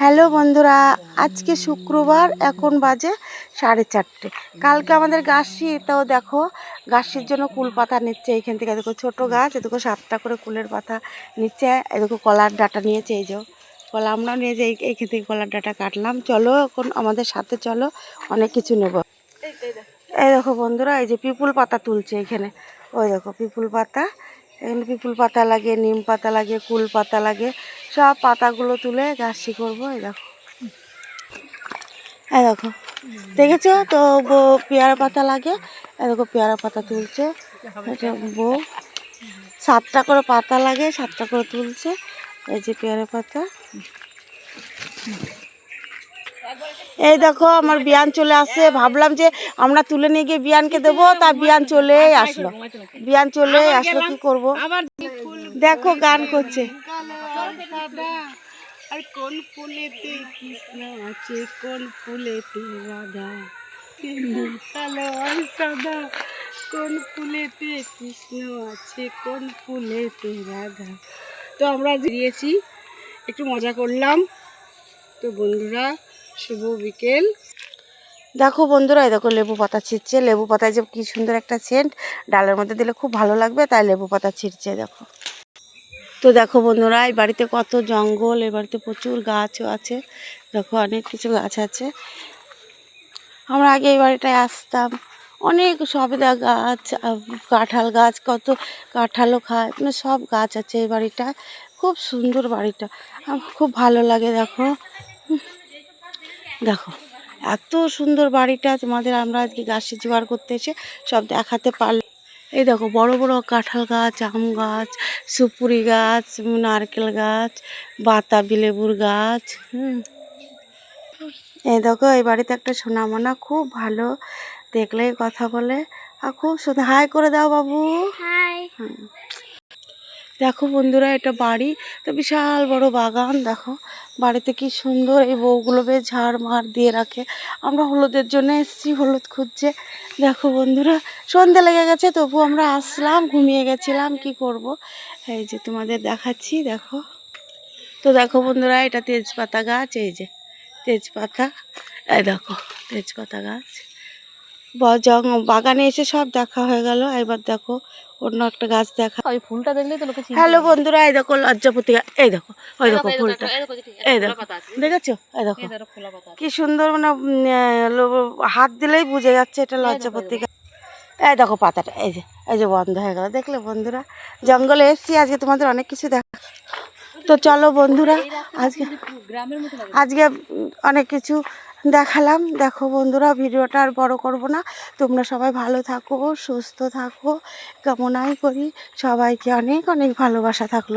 Hello বন্ধুরা, আজকে শুক্রবার, এখন বাজে সাড়ে চারটে। কালকে আমাদের গাছি তাও দেখো গাছের জন্য কুল পাতা নিচ্ছে এইখান থেকে। দেখো ছোটো গাছ, এদিকে সাতটা করে কুলের পাতা নিচ্ছে, এদিকে কলার ডাটা নিয়েছে, এই যে কলা আমরাও নিয়ে যে এই- এইখান থেকে কলার ডাটা কাটলাম। চলো এখন আমাদের সাথে চলো, অনেক কিছু নেব। এই দেখো বন্ধুরা, এই যে পিপুল পাতা তুলছে এখানে। ওই দেখো, পিপুল পাতা। এখানে পিপুল পাতা লাগে, নিম পাতা লাগে, কুল পাতা লাগে, সব পাতাগুলো তুলে গাছি করব, এই দেখো। এই দেখো। দেখেছ? তো বউ পেয়ারা পাতা লাগে, এই দেখো পেয়ারা পাতা তুলছে। বউ। সাতটা করে পাতা লাগে, সাতটা করে তুলছে, এই যে পেয়ারা পাতা। এই দেখো, আমার বিয়ান চলে আসছে। ভাবলাম যে আমরা তুলে নিয়ে গিয়ে বিয়ানকে দেবো, তা বিয়ান চলে আসলো। বিয়ান চলে আসলো, কি করব? দেখো, গান করছে। আর কোন ফুলেতে কৃষ্ণ আছে, কোন ফুলেতে রাধা? সাদা। কোন ফুলেতে কৃষ্ণ আছে, কোন তো আমরা দিয়েছি একটু মজা করলাম। তো বন্ধুরা শুভ বিকেল। দেখো বন্ধুরা দেখো লেবু পাতা ছিঁড়ছে লেবু পাতায় যে কি সুন্দর একটা সেন্ট ডালের মধ্যে দিলে খুব ভালো লাগবে, তাই লেবু পাতা ছিঁড়ছে দেখো। তো দেখো বন্ধুরা, এই বাড়িতে কত জঙ্গল, এই বাড়িতে প্রচুর গাছও আছে। দেখো অনেক কিছু গাছ আছে। আমরা আগে এই বাড়িটায় আসতাম। অনেক সবেদা গাছ কাঁঠাল গাছ, কত কাঁঠালও খায়। মানে সব গাছ আছে এই বাড়িটায়। খুব সুন্দর বাড়িটা। আমার খুব ভালো লাগে, দেখো। দেখো এত সুন্দর বাড়িটা তোমাদের আমরা আজকে গাছে জোগাড় করতে এসে সব দেখাতে পারলাম। এই দেখো বড় বড় কাঁঠাল গাছ আম গাছ সুপুরি গাছ নারকেল গাছ বাতাবি লেবুর গাছ হুম। এই দেখো এই বাড়িতে একটা সোনামোনা খুব ভালো দেখলেই কথা বলে। আর খুব সুন্দর। হাই করে দাও বাবু। হুম। দেখো বন্ধুরা, এটা বাড়ি। তো বিশাল বড় বাগান, দেখো। বাড়িতে কি সুন্দর এই বউগুলো বেশ ঝাড় মার দিয়ে রাখে। আমরা হলুদের জন্য এসেছি, হলুদ খুঁজছে। দেখো বন্ধুরা, সন্ধে লেগে গেছে, তবু আমরা আসলাম, ঘুমিয়ে গেছিলাম, কি করব? এই যে তোমাদের দেখাচ্ছি, দেখো। তো দেখো বন্ধুরা, এটা তেজপাতা গাছ, এই যে তেজপাতা। এই দেখো, তেজপাতা গাছ। বাগানে এসে সব দেখা হয়ে গেল। এবার দেখো অন্য একটা গাছ দেখা। ওই ফুলটা দেখলেই তো লোকে হ্যালো বন্ধুরা এই দেখো লজ্জাপতি এই দেখো ওই দেখো ফুলটা। এই দেখো। দেখেছ? এই দেখো। কি সুন্দর মানে হাত দিলেই বুঝে যাচ্ছে এটা লজ্জাপতি এই দেখো পাতাটা এই যে এই যে বন্ধ হয়ে গেল। দেখলে বন্ধুরা জঙ্গলে এসছি আজকে তোমাদের অনেক কিছু দেখা। তো চলো বন্ধুরা আজকে আজকে অনেক কিছু দেখালাম। দেখো বন্ধুরা ভিডিওটা আর বড়ো করব না। তোমরা সবাই ভালো থাকো সুস্থ থাকো কামনাই করি। সবাইকে অনেক অনেক ভালোবাসা থাকল।